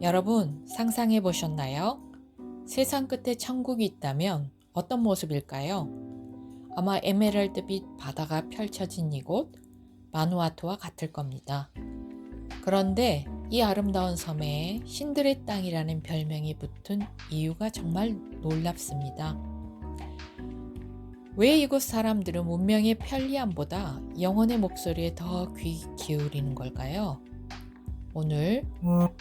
여러분 상상해 보셨나요? 세상 끝에 천국이 있다면 어떤 모습일까요? 아마 에메랄드빛 바다가 펼쳐진 이곳 마누아투와 같을 겁니다. 그런데 이 아름다운 섬에 신들의 땅이라는 별명이 붙은 이유가 정말 놀랍습니다. 왜 이곳 사람들은 문명의 편리함보다 영혼의 목소리에 더 귀 기울이는 걸까요? 오늘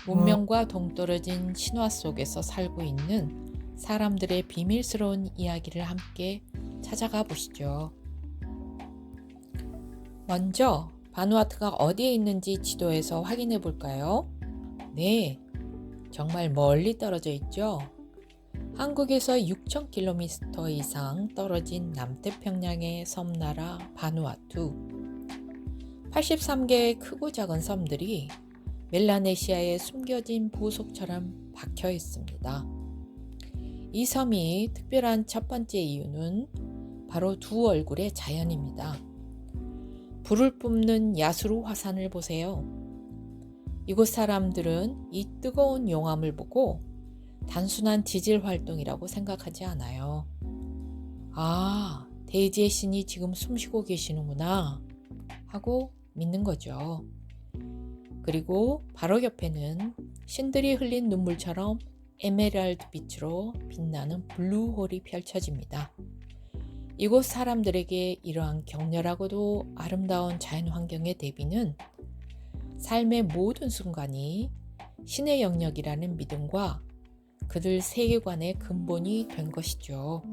문명과 동떨어진 신화 속에서 살고 있는 사람들의 비밀스러운 이야기를 함께 찾아가 보시죠. 먼저 바누아트가 어디에 있는지 지도에서 확인해 볼까요? 네, 정말 멀리 떨어져 있죠. 한국에서 6,000km 이상 떨어진 남태평양의 섬나라 바누아투. 83개의 크고 작은 섬들이 멜라네시아의 숨겨진 보석처럼 박혀 있습니다. 이 섬이 특별한 첫 번째 이유는 바로 두 얼굴의 자연입니다. 불을 뿜는 야수로 화산을 보세요. 이곳 사람들은 이 뜨거운 용암을 보고 단순한 지질 활동이라고 생각하지 않아요. 아, 대지의 신이 지금 숨 쉬고 계시는구나 하고 믿는 거죠. 그리고 바로 옆에는 신들이 흘린 눈물처럼 에메랄드 빛으로 빛나는 블루홀이 펼쳐집니다. 이곳 사람들에게 이러한 격렬하고도 아름다운 자연 환경의 대비는 삶의 모든 순간이 신의 영역이라는 믿음과 그들 세계관의 근본이 된 것이죠.